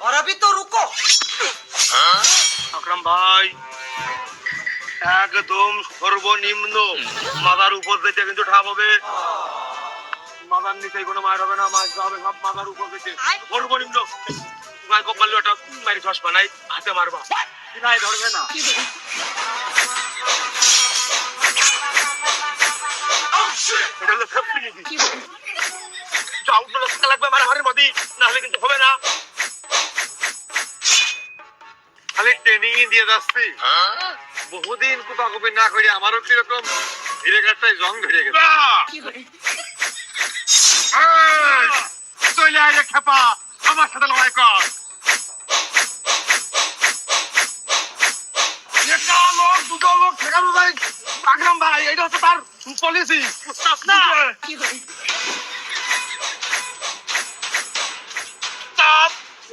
और अभी तो रुको আকরাম ভাই একদম সর্বনিম্ন মাদার উপর থেকে কিন্তু ঠাপ হবে মাদার নিচে কোনো মায়ের হবে না মাছ হবে সব মাদার উপর থেকে সর্বনিম্ন গায়ে কপালে ওটা মারি চশমা নাই হাতে মারবা নাই ধরবে না এটা হলো সবচেয়ে easy। যাও বলে থাকা লাগবে মারামারির মধ্যে নাহলে কিন্তু হবে না খালি ট্রেনিং দিয়ে যাচ্ছি। বহুদিন কুপাকুপি না করে আমারও কীরকম ধীরে কাজটাই জং ধরে গেছে। চলে আয় খেপা আমার সাথে লড়াই কর। একটা দুটো লোক ঠেকানো ভাই আকরাম ভাই এটা হচ্ছে তার পলিসি না!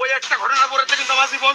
ওই একটা ঘটনা পড়েছে কিন্তু আমার জীবন।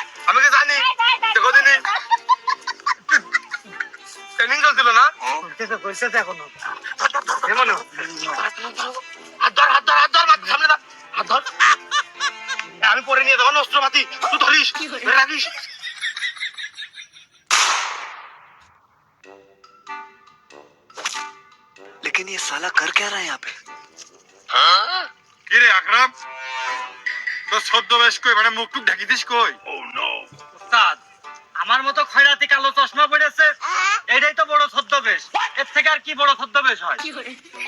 আমি কি জানি দেখো দিনি ট্রেনিং চলছিল না কেমন হাত ধর হাত ধর হাত ধর মাথা সামনে ধর হাত ধর আমি পরে নিয়ে যাবো অস্ত্র মাতি তুই ধরিস ধরে রাখিস लेकिन ये साला कर क्या रहा है यहाँ पे কি রে আকরাম তোর ছদ্মবেশ কই মানে মুখ টুক ঢাকি দিস কই ওস্তাদ আমার মতো খয়রাতি কালো চশমা পড়েছে এটাই তো বড় ছদ্মবেশ। এর থেকে আর কি বড় ছদ্মবেশ হয়?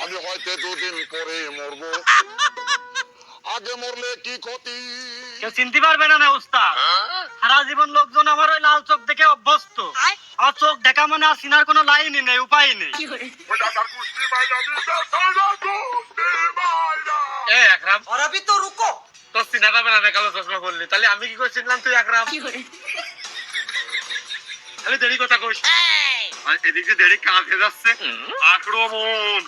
আমি হয়তো দুদিন পরে মরব। আগে মরলে কি ক্ষতি? কেউ চিনতে পারবে না না সারা জীবন লোকজন আমার ওই লাল চোখ দেখে অভ্যস্ত। আমার চোখ দেখা মানে আর সিনার কোনো লাইনই নেই উপায় নেই। এ একরাম। অরাবি তো রুকো। তোর চিনা পাবে না কালো চশমা করলি তাহলে আমি কি করে চিনলাম তুই আকরাম তাহলে দেরি কথা কইস এদিকে দেরি কাঁধে যাচ্ছে আক্রমণ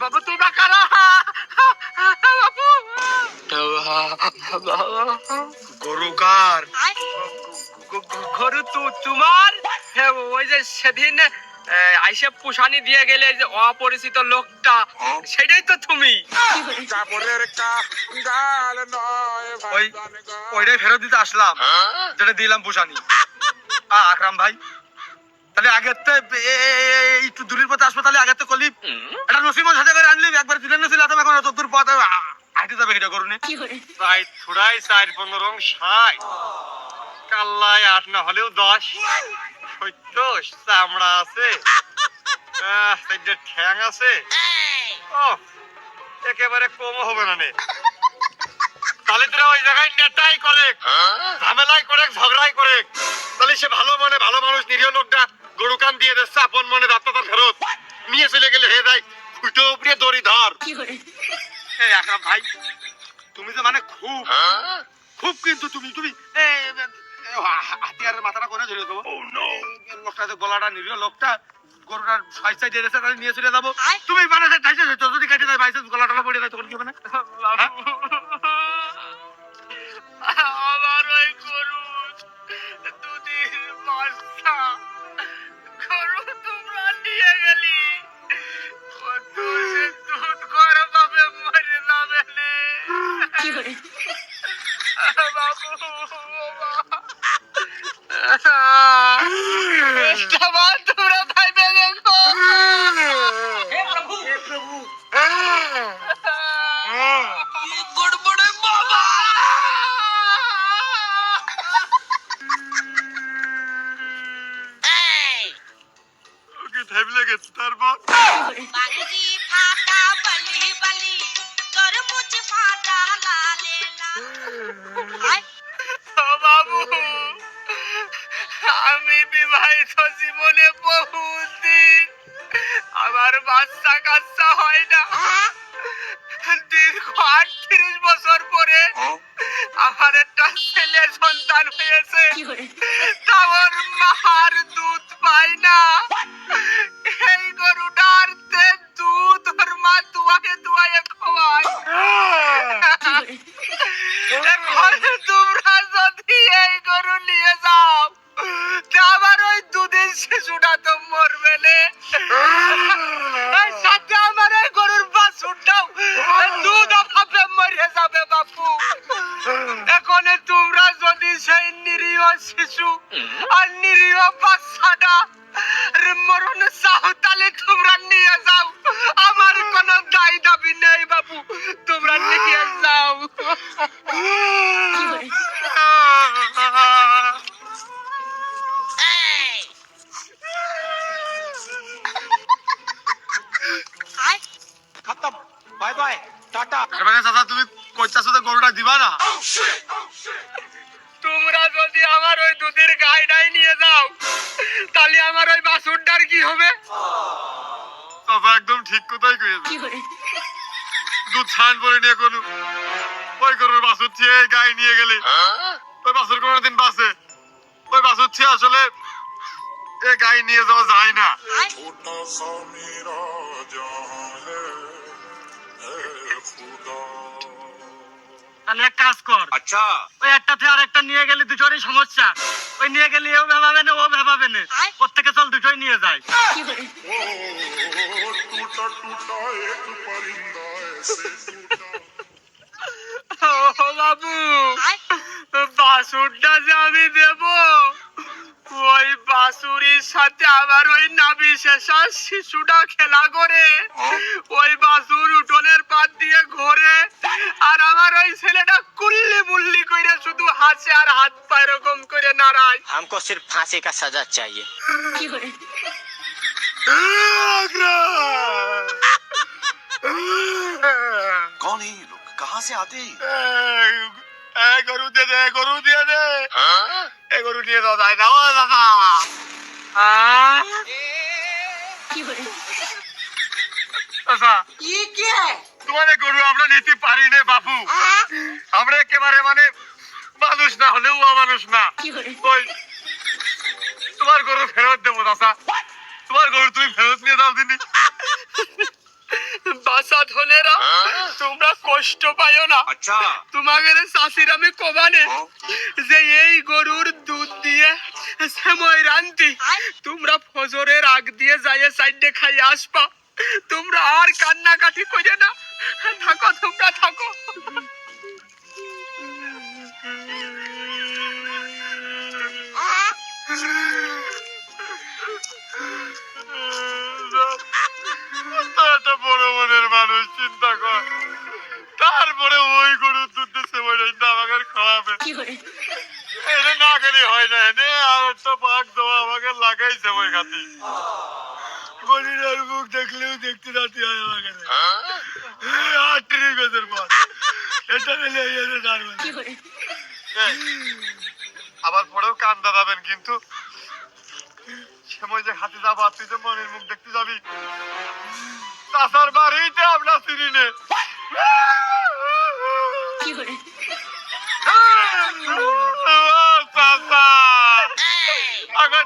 বাবু তোমরা কারা গরুকার গরু তু তোমার হ্যাঁ, ওই যে সেদিন আইসে পুষানি দিয়ে গেলে যে অপরিচিত লোকটা সেটাই তো তুমি। ওই ওইটাই ফেরত দিতে আসলাম যেটা দিলাম পুষানি। আকরাম ভাই তাহলে আগের তো একটু দূরের পথে আসব তাহলে আগের তো কলি এটা নসিমন সাথে করে আনলি একবার তুলে নছিল তুমি এখন অত দূর পথ হাঁটে যাবে এটা করুন তাই থোড়াই চার পনেরো ষাট। কাল্লায় আট না হলেও দশ। সত্য চামড়া আছে। ঠ্যাং আছে। ও একেবারে কম হবে না নে। তাহলে তোরা ওই জায়গায় নেতাই করে ঝামেলাই করে ঝগড়াই করে তাহলে সে ভালো মনে ভালো মানুষ নিরীহ লোকটা গরু কান দিয়ে দিচ্ছে আপন মনে দাঁত তার ফেরত নিয়ে চলে গেলে হে যাই খুঁটো উপরে দড়ি ধর। ভাই তুমি যে মানে খুব খুব কিন্তু তুমি তুমি এ, হাতিয়ারের মাথাটা করে ধরে দেবো? লোকটা যে গলাটা নিরীহ লোকটা গরুটার সাইজ সাইজ দিয়েছে তাহলে নিয়ে চলে যাব। তুমি মানে ঢাইছে যদি কাটে যায় বাইসে গলা টলা পড়ে যায় তখন কি হবে না? হ্যাঁ? আমার ওই গরু দুদিন বাচ্চা গরু তোমরা নিয়ে গেলি। কত সে দুধ গরম ভাবে মরে যাবে নে। বাবু বাবা তোমরা যদি আমার ওই দুধের গাইডাই নিয়ে যাও তাহলে আমার ওই বাছুরটার কি হবে? চাচা একদম ঠিক কথাই কইছে দুধ ছান পরে নিয়ে কোনো ওই গরুর বাছুর ছিয়ে গায়ে নিয়ে গেলে। ওই বাছুর কোনো দিন বাঁচে। ওই বাছুর ছিয়ে আসলে এ গাই নিয়ে যাওয়া যায় না। তাহলে এক কাজ কর। আচ্ছা। ওই একটা থেকে আরেকটা নিয়ে গেলে দুজনেরই সমস্যা। ওই নিয়ে গেলে এও ভেবাবে না ও ভেবাবে না। ওর চল দুজোই নিয়ে যায় টুটা টুটা ও বাবু বাসুরটা যে আমি দেবো। ওই বাছুরির সাথে আবার ওই নাবি শেষা শিশুটা খেলা করে ওই বাছুর উঠোনের পাত দিয়ে ঘোরে আর আমার ওই ছেলেটা কুল্লি মুল্লি করে শুধু হাসে আর হাত পা এরকম করে নাড়ায় हमको सिर्फ फांसी का सजा चाहिए कौन है ये लोग कहाँ से आते हैं ये? এই গরু দিয়ে দে গরু দিয়ে দে। হ্যাঁ? এ গরু নিয়ে দাও হ্যাঁ? দাদা কি তোমাদের গরু আমরা নিতে পারি নে বাপু। আমরা একেবারে মানে মানুষ না হলেও মানুষ না। তোমার গরু ফেরত দেবো দাদা। তোমার গরু তুমি ফেরত নিয়ে দাও দিনি। বাসা ধনেরা তোমরা কষ্ট পাইও না তোমাদের চাষিরা আমি কমানে যে এই গরুর দুধ দিয়ে সময় রান্তি তোমরা ফজরের আগ দিয়ে যাইয়ে সাইডে খাই আসবা তোমরা আর কান্নাকাটি করে না থাকো তোমরা থাকো Ah! একটা বড় মনের মানুষ চিন্তা কর। তারপরে ওই গরুর দুধ দিচ্ছে ওই আমাকে খাওয়াবে এটা না খেলে হয় না এনে আর একটা পাক দেওয়া আমাকে লাগাইছে ওই খাতি। গরিবের মুখ দেখলেও দেখতে রাতি হয় আমাকে আটত্রিশ বছর পর। এটা দাঁড়াবেন আবার পরেও কান দাঁড়াবেন কিন্তু। সময় যে হাতে যাব আর তুই যে মনের মুখ দেখতে যাবি চাষার বাড়িতে আমরা চিনি নে।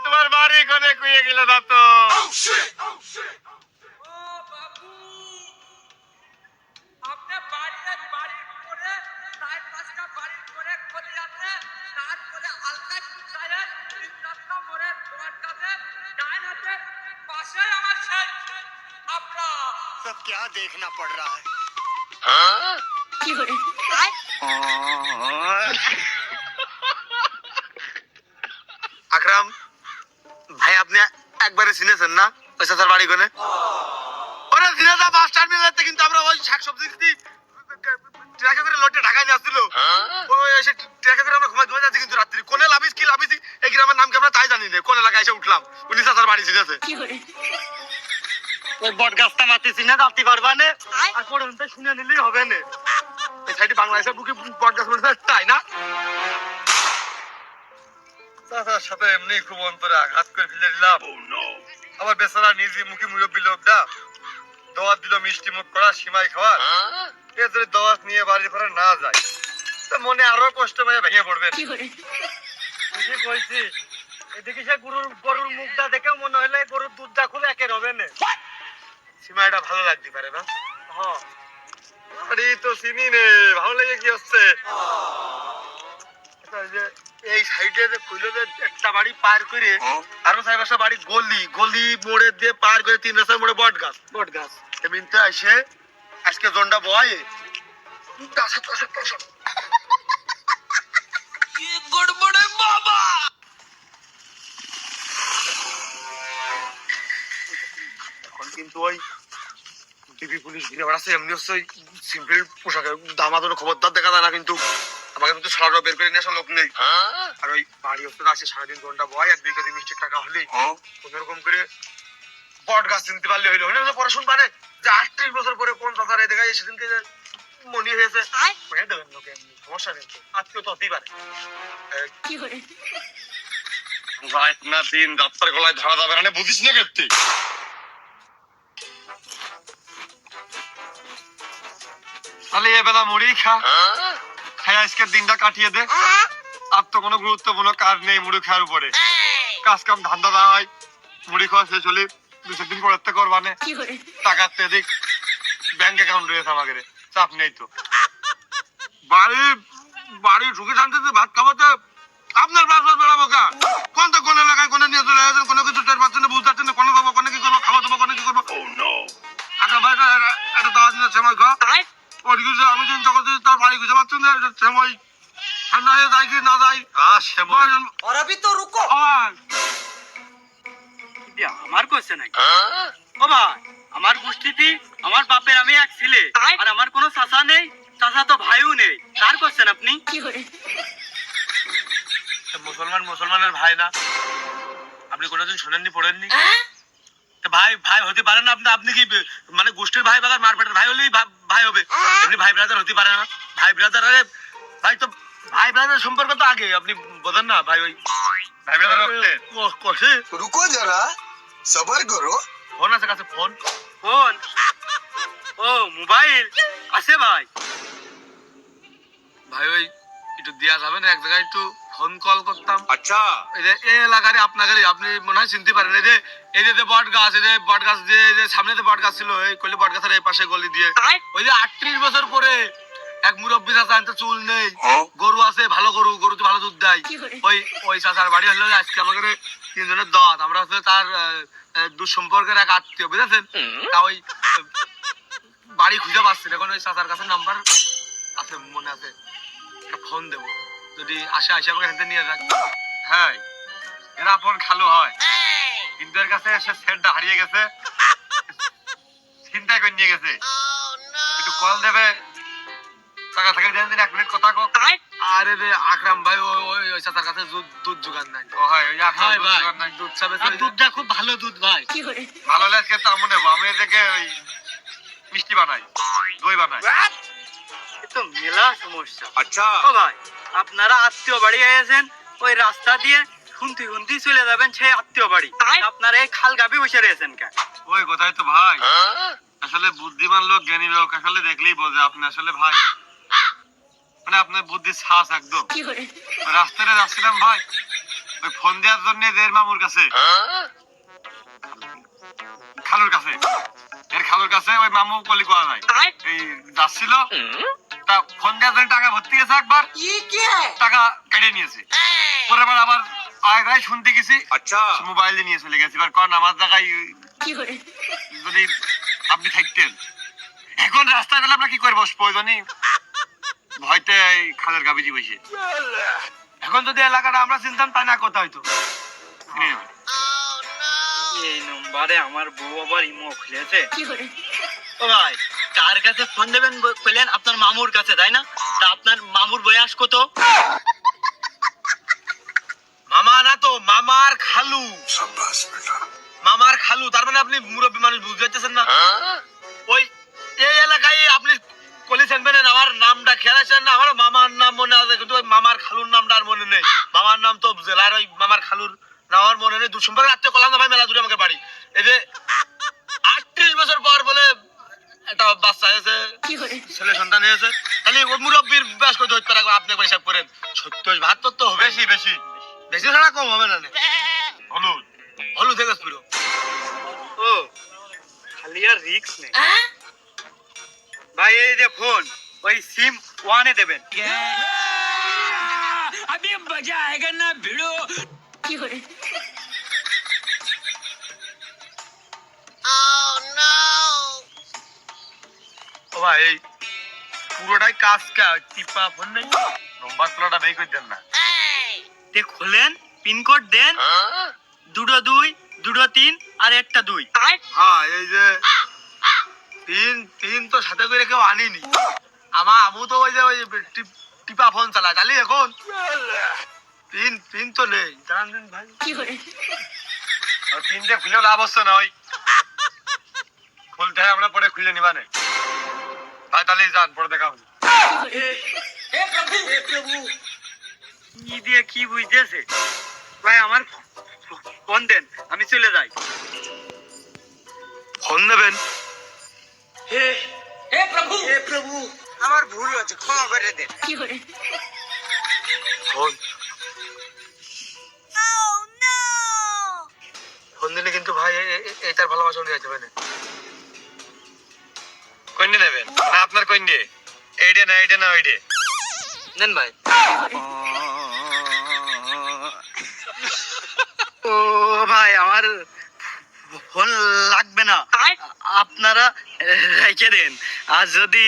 তোমার বাড়ি কোনে কুয়ে গেল না তো सब क्या देखना पड़ रहा है আয় আকরাম ভাই আপনি একবারে চিনেছেন না ওই চাচার বাড়ি কোনে ওরে দিনেদা বাস টার্মিনালেতে কিন্তু আমরা ওই শাকসবজি দিদি ট্রাকে করে লোটে ঢাকায় নিয়ে আসছিল ওই এসে ট্রাকে করে আমরা ঘুমাই ঘুমাই যাচ্ছি কিন্তু রাত্রি কোনে লাভিস কি লাভিস এই গ্রামের নাম কি আমরা তাই জানি না? কোন এলাকায় এসে উঠলাম? উনি চাচার বাড়ি চিনেছে ওই বট গাছটা মাতি চিনে যাতে পারবা না? আর পড়ে শুনে নিলেই হবে না। এই সাইডে বাংলাদেশের বুকে বটগাছ বলেছে তাই না? চাচার সাথে এমনি খুব অন্তরে আঘাত করে ফেলে দিলাম। আবার বেচারা নিজে মুখে মুরব্বী লোকটা দাওয়াত দিল মিষ্টি মুখ করা সীমাই খাওয়ার। এ যদি দাওয়াত নিয়ে বাড়ির পরে না যায় তা মনে আরও কষ্ট পেয়ে ভেঙে পড়বে বুঝি কইছি। এদিকে সে গরুর গরুর মুখটা দেখেও মনে হলে গরুর দুধটা খুব একের হবে না। সীমা এটা ভালো লাগতে পারে না? হ্যাঁ আরে তো চিনি নে ভালো লাগে কি হচ্ছে? এই সাইডে যে কইলো যে একটা বাড়ি পার করে আরও চার পাঁচটা বাড়ি গলি গলি মোড়ে দিয়ে পার করে তিন রাস্তার মোড়ে বট গাছ বট গাছ এমনিতে আসে আজকে জন্ডা বয় গাছে তো আসে পয়সা এখন কিন্তু ওই ডিবি পুলিশ ঘিরে বেড়াচ্ছে এমনি হচ্ছে সিম্পল পোশাকের দামাদনে খবরদার দেখা যায় না কিন্তু। আমাকে কিন্তু সারাটা বের করে নিয়ে আসা লোক নেই। আর ওই বাড়ি হচ্ছে আসে সারাদিন ঘণ্টা বয় এক দুই কেজি মিষ্টির টাকা হলেই। কোন রকম করে বট গাছ চিনতে পারলে হইল। হইলে পড়াশোনা মানে যে আটত্রিশ বছর পরে কোন চাষার এই দেখায় সেদিনকে মনি হয়েছে হয়ে দেবেন লোকে সমস্যা নেই তো। হতেই পারে রাত না দিন রাত্তার গলায় ধরা যাবে না বুঝিস না কেটে তাহলে এ বেলা মুড়ি খা খাই আজকের দিনটা কাটিয়ে দে আর তো কোনো গুরুত্বপূর্ণ কাজ নেই মুড়ি খাওয়ার উপরে কাজ কাম ধান্দা দাওয়াই মুড়ি খাওয়া শেষ হলে দু চার দিন পরে করবানে টাকা তো এদিক ব্যাংক অ্যাকাউন্ট রয়েছে আমাদের চাপ নেই তো। বাড়ি বাড়ি ঢুকে শান্তিতে ভাত খাওয়াতে আপনার বাস বাস বেড়াবো কা? কোন তো কোন এলাকায় কোন নিয়ে চলে আসেন কোনো কিছু টের পাচ্ছেন না বুঝতে পারছেন না কোনো দেবো কোনো কি করব খাওয়া দেবো কোনো কি করব? Oh, আচ্ছা ভাই এটা তো আজ সময় খা ওর কিছু আমি যদি তখন তার বাড়ি খুঁজে পাচ্ছেন না এটা সময়। ঠান্ডা হয়ে যায় কি না যায়? আ তো রুকো। আমার কোশ্চেন ও ভাই। আমার গোষ্ঠীতে আমার বাপের আমি এক ছেলে আর? আমার কোনো চাষা নেই চাষা তো ভাইও নেই। তার করছেন আপনি? মুসলমান মুসলমানের ভাই না। আপনি কোনোদিন শোনেননি পড়েননি? ভাই ভাই হতে পারে না আপনি আপনি কি মানে গোষ্ঠীর ভাই বাগার মারপেটের ভাই হলেই ভাই হবে। আপনি ভাই ব্রাদার হতে পারে না। ভাই ব্রাদার আরে ভাই তো ভাই ব্রাদার সম্পর্ক তো আগে আপনি বোঝেন না ভাই ভাই ভাই ব্রাদার রক্তে রুকো যারা সবার করো। ফোন আছে কাছে ফোন। ফোন? ও মোবাইল? আছে ভাই। ভাই ওই একটু দেওয়া যাবে না এক জায়গায় একটু ফোন কল করতাম। আচ্ছা। এই যে এ এলাকারে আপনাকে আপনি মনে হয় চিনতে পারেন। এই যে এই যে বট গাছ এই যে বট গাছ যে সামনে যে বট গাছ ছিল এই কইলে বট গাছের এই পাশে গলি দিয়ে ওই যে আটত্রিশ বছর পরে এক মুরব্বী চাচা আনতে চুল নেই। গরু আছে ভালো গরু গরু তো ভালো দুধ দেয়। ওই ওই চাচার বাড়ি হলো আজকে আমাকে তিনজনের দত। আমরা হচ্ছে তার দুঃসম্পর্কের এক আত্মীয় বুঝেছেন? তা ওই বাড়ি খুঁজে পাচ্ছি না। এখন ওই চাচার কাছে নাম্বার আছে মনে আছে। ফোন দেবো। যদি আসে আসে আমাকে হেঁটে নিয়ে যাক। হ্যাঁ এরা আপন খালু হয়। কিন্তু এর কাছে সে সেটটা হারিয়ে গেছে। চিন্তা করে নিয়ে গেছে। একটু কল দেবে। থাকা দেন দিন এক মিনিট কথা কো আরে রে আকরাম ভাই ওই ওই ওই কাছে দুধ দুধ নাই। ও হয় ওই আকরাম দুধ নাই দুধ চাবে দুধটা খুব ভালো দুধ ভাই। ভালো লাগে আমি এদিকে ওই মিষ্টি বানাই দই বানাই। তো মেলা সমস্যা। আচ্ছা। ও ভাই আপনারা আত্মীয় বাড়ি আছেন ওই রাস্তা দিয়ে খুনতি খুনতি চলে যাবেন সেই আত্মীয় বাড়ি। আপনারা এই খাল গাবি বসে রয়েছেন কেন? ওই কোথায় তো ভাই। হ্যাঁ? আসলে বুদ্ধিমান লোক জ্ঞানী লোক আসলে দেখলেই বোঝে আপনি আসলে ভাই। মানে আপনার বুদ্ধি শ্বাস একদম। রাস্তায় যাচ্ছিলাম ভাই ওই ফোন দেওয়ার জন্য এদের মামুর কাছে। খালুর কাছে। এর খালুর কাছে ওই মামু কলি করা যায়। এই যাচ্ছিল। তা ফোন দেওয়ার জন্য টাকা ভর্তি গেছে একবার। টাকা কেটে নিয়েছে। পরে আবার আবার আগে শুনতে গেছি। আচ্ছা। মোবাইল নিয়ে চলে গেছি। এবার কারণ আমার জায়গায় যদি আপনি থাকতেন। এখন রাস্তায় গেলে আমরা কি করব? প্রয়োজনই খালের গাবিজি এখন যদি এলাকাটা আমরা চিনতাম না কথা হইতো? হ্যাঁ। এই নম্বরে আমার বউ আবার ইমো খুলেছে। ভাই কাছে ফোন দেবেন আপনার মামুর কাছে তাই না? তা আপনার মামুর বয়স কত? মামা না তো মামার খালু। মামার খালু তার মানে আপনি মুরব্বী মানুষ বুঝতে না? হ্যাঁ? ওই এই এলাকায় আপনি কলেছেন বেনেন আমার নামটা খেয়াল আছেন না? আমার মামার নাম মনে আছে কিন্তু ওই মামার খালুর নামটা আর মনে নেই। মামার নাম তো জেলার ওই মামার খালুর নাম আমার মনে নেই। দু রাত্রে কলাম না ভাই মেলা দূরে আমাকে বাড়ি। এই যে আটত্রিশ বছর পর বলে ছেলে সন্তান হয়েছে। তাহলে ওই মুরব্বীর ব্যাস করে ধরতে রাখব আপনি একবার হিসাব করেন। সত্তর বাহাত্তর তো হবে। বেশি বেশি। বেশি ছাড়া কম হবে না। হলুদ। হলুদ থেকে পুরো। ও খালি আর রিক্স নেই। ভাই এই যে ফোন ওই সিম ওয়ানে দেবেন। আমি মজা আয়েগা না ভিড়ো কি ও ভাই পুরোটাই কাজ কা টিপা ফোন নেই। নম্বর প্লেটটা বের করে দেন না। তে খোলেন পিনকোড দেন। দুটো দুই দুটো তিন আর একটা দুই। হ্যাঁ এই যে তিন তিন তো সাথে করে কেউ আনিনি। আমার আমু তো ওই যে ওই টিপ- টিপা ফোন চালায়। তাহলে এখন? তিন তিন তো নেই। জানান দিন ভাই। তিনটে খুলে লাভ হচ্ছে না ওই। খুলতে হয় আমরা পরে খুলে নিবানে ভাই তাহলে যান পরে দেখা হবে। কি দিয়ে কি বুঝতেছে? ভাই আমার ফোন দেন আমি চলে যাই। ফোন নেবেন আমার ভুল হচ্ছে ক্ষমা করে দেন ফোন। ফোন দিলে কিন্তু ভাই এ- এ- এ- এটার ভালোবাসা নিয়ে যাবে না। কন্যে নেবেন? না আপনার কন্যে এইডে না এইডে না ওইডে নেন ভাই। ও ভাই আমার ফোন লাগবে না। আপনারা রেখে দেন। আর যদি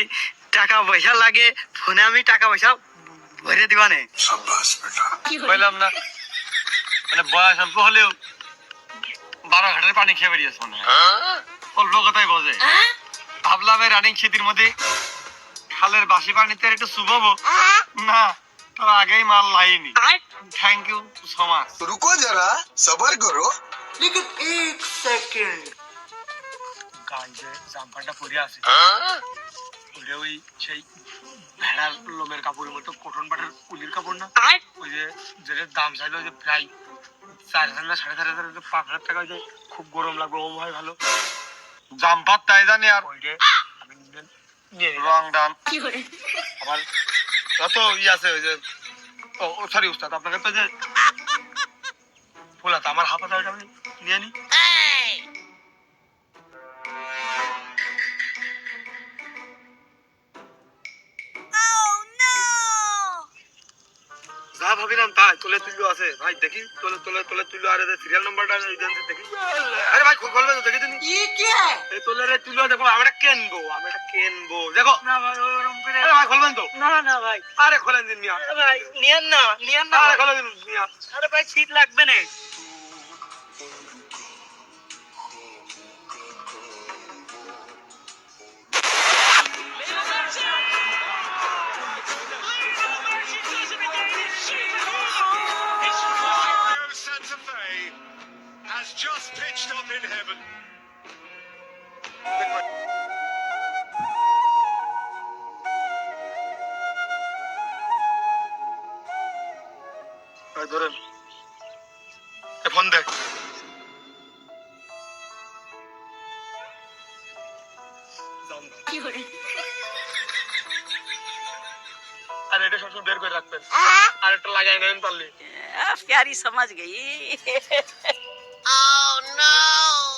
টাকা পয়সা লাগে ফোনে আমি টাকা পয়সা ভরে দিবানে বললাম না। মানে বয়স অল্প হলেও বারো ঘাটের পানি খেয়ে মনে হয়? হ্যাঁ? অল্প কথাই বোঝে ভাবলাম এই রানিং খেতির মধ্যে খালের বাসি পানিতে একটু চুবাবো। না আগেই মাল লাইনি। থ্যাংক ইউ সো মাচ রুকো যারা সবার করো। सबर करो গায়ে যে জাম্পারটা পরে আছে পরে ওই সেই ভেড়ার লোমের কাপড়ের মতো কটন পাটের উলির কাপড় না ওই যে যেটার দাম চাইলো যে প্রায় চার হাজার না সাড়ে চার হাজার যে পাঁচ হাজার টাকা ওই যে খুব গরম লাগবে ওম হয় ভালো জাম্পার তাই জানি আর ওই যে আমি নিয়ে- নিয়ে রং দাম আবার যত ই আছে ওই যে ও সরি উস্তাদ আপনাকে তো যে ফুল হাতা আমার হাফ হাতা ওইটা আমি নিয়ে নি। যা ভাবিলাম তাই তোলে তুল্য আছে। ভাই দেখি তোলে তোলে তোলে তুল্য আর সিরিয়াল নাম্বারটা দেখি। আরে ভাই খোলবে তো দেখি তুমি এই তোলে রে তুল্য দেখো আমরা কেনবো আমরা এটা কেনবো। দেখো। না ভাই ওরকম করে আরে ভাই খোলবেন তো। না না ভাই। আরে খোলেন দিন মিয়া। ভাই নিয়েন না নিয়েন না আরে খোলেন দিন মিয়া। আরে ভাই শীত লাগবে না। একটা লাগাই নেবেন পারলে प्यारी समझ गई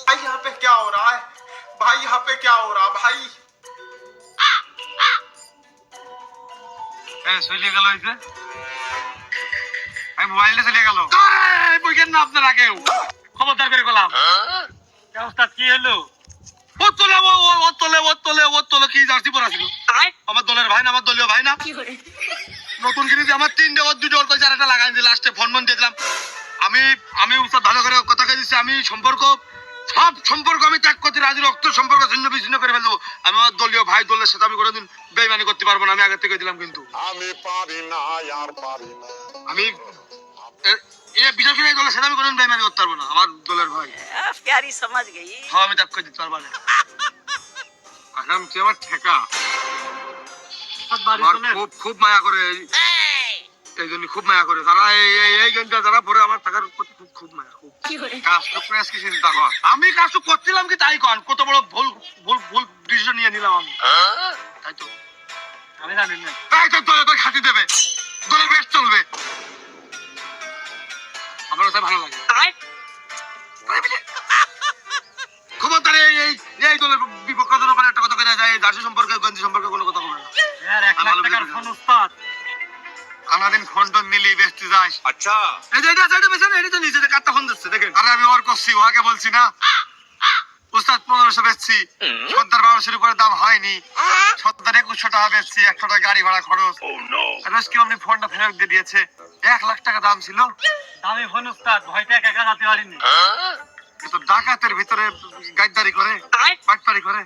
भाई यहाँ पे क्या हो रहा है भाई यहाँ पे क्या हो रहा है भाई হ্যাঁ চলে গেল ওই যে আমি মোবাইলটা চলে গেল বইকেন না আপনার আগেও খবরদার করে গেলাম অবস্থা কি হলো ও তোলে ও ও- ও তোলে ও তোলে ও তোলে কি জার্সি পরা ছিল আমার দলের ভাই না আমার দলীয় ভাই না নতুন কিনেছি আমার তিন দেওয়ার দুটো অল্প চারাটা লাগাই দিই লাস্টে ফোন ফোন দেখলাম আমি আমি উস্তাদ ভালো করে কথা কে দিচ্ছি আমি সম্পর্ক সব সম্পর্ক আমি ত্যাগ করতে রাজি রক্ত সম্পর্ক ছিন্ন বিচ্ছিন্ন করে ফেলব। আমি আমার দলীয় ভাই দলের সাথে আমি কোনোদিন বেইমানি করতে পারব না আমি আগে থেকে দিলাম কিন্তু। আমি পারি না আর পারি না। আমি এ বিশেষ করে দলের সাথে আমি কোনোদিন বেইমানি করতে পারব না আমার দলের ভাই। প্যারি সমাজ গেই। হ্যাঁ আমি ত্যাগ করে দিতে পারব না। আসলাম তুই আমার ঠেকা। আমার খুব খুব মায়া করে এই- জন্য খুব মায়া করে। যারা এই এই গেমটা যারা পরে আমার টাকার প্রতি খুব খুব মায়া খুব। কাজটা আজকে চিন্তা কর আমি কাজটা করছিলাম কি তাই কর কত বড় ভুল ভুল ভুল ডিসিশন নিয়ে নিলাম আমি। তাই তো। আমি জানি না। এই তো দলে তোর খাতি দেবে। দলে বেশ চলবে। আমার ওটা ভালো লাগে। খবরদার এই এই এই দলের বিপক্ষে কোনো কোনো একটা কথা করে যায় জার্সি সম্পর্কে গঞ্জি সম্পর্কে কোনো আচ্ছা। একুশশো টাকা বেচছি একশো টাকা গাড়ি ভাড়া খরচ। oh, রোজ কেউ ফোনটা ফেরত দিয়ে দিয়েছে। এক লাখ টাকা দাম ছিল। দামি ফোন উস্তাদ ভয়টা একা একা পারিনি কিন্তু হ্যাঁ? ডাকাতের ভিতরে গাদ্দারি করে বাটপারি করে?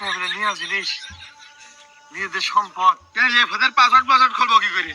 বলে নিয়ে জিনিস নিজেদের সম্পদ। পাসওয়ার্ড পাসওয়ার্ড খুলবো কি করে?